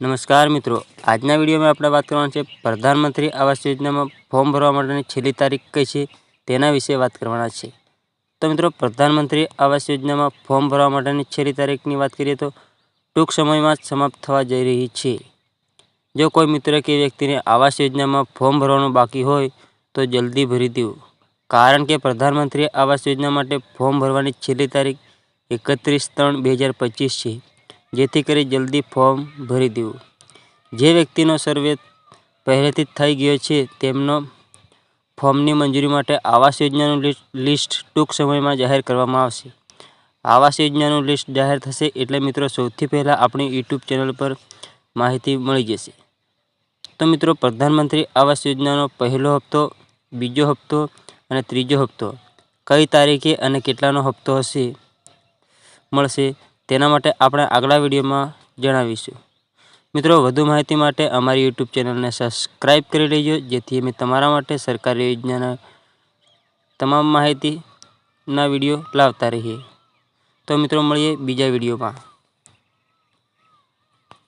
નમસ્કાર મિત્રો. આજના વિડીયોમાં આપણે વાત કરવાની છે પ્રધાનમંત્રી આવાસ યોજનામાં ફોર્મ ભરવા માટેની છેલ્લી તારીખ કઈ છે તેના વિશે વાત કરવાના છે. તો મિત્રો, પ્રધાનમંત્રી આવાસ યોજનામાં ફોર્મ ભરવા માટેની છેલ્લી તારીખની વાત કરીએ તો ટૂંક સમયમાં જ સમાપ્ત થવા જઈ રહી છે. જો કોઈ મિત્ર કે વ્યક્તિને આવાસ યોજનામાં ફોર્મ ભરવાનું બાકી હોય તો જલ્દી ભરી દેવું કારણ કે પ્રધાનમંત્રી આવાસ યોજના માટે ફોર્મ ભરવાની છેલ્લી તારીખ એકત્રીસ ત્રણ બે હજાર પચીસ છે. જેથી કરી જલ્દી ફોર્મ ભરી દેવું. જે વ્યક્તિનો સર્વે પહેલેથી જ થઈ ગયો છે, તેમનો ફોર્મની મંજૂરી માટે આવાસ યોજનાનું લિસ્ટ ટૂંક સમયમાં જાહેર કરવામાં આવશે. આવાસ યોજનાનું લિસ્ટ જાહેર થશે એટલે મિત્રો સૌથી પહેલાં આપણી યુટ્યુબ ચેનલ પર માહિતી મળી જશે. તો મિત્રો પ્રધાનમંત્રી આવાસ યોજનાનો પહેલો હપ્તો, બીજો હપ્તો અને ત્રીજો હપ્તો કઈ તારીખે અને કેટલાનો હપ્તો હશે, મળશે? તેના માટે આપણે આગલા વિડીયોમાં જણાવીશું. મિત્રો, વધુ માહિતી માટે અમારી યુટ્યુબ ચેનલને સબસ્ક્રાઈબ કરી લેજો, જેથી અમે તમારા માટે સરકારી યોજનાના તમામ માહિતીના વીડિયો લાવતા રહીએ. તો મિત્રો, મળીએ બીજા વિડીયોમાં.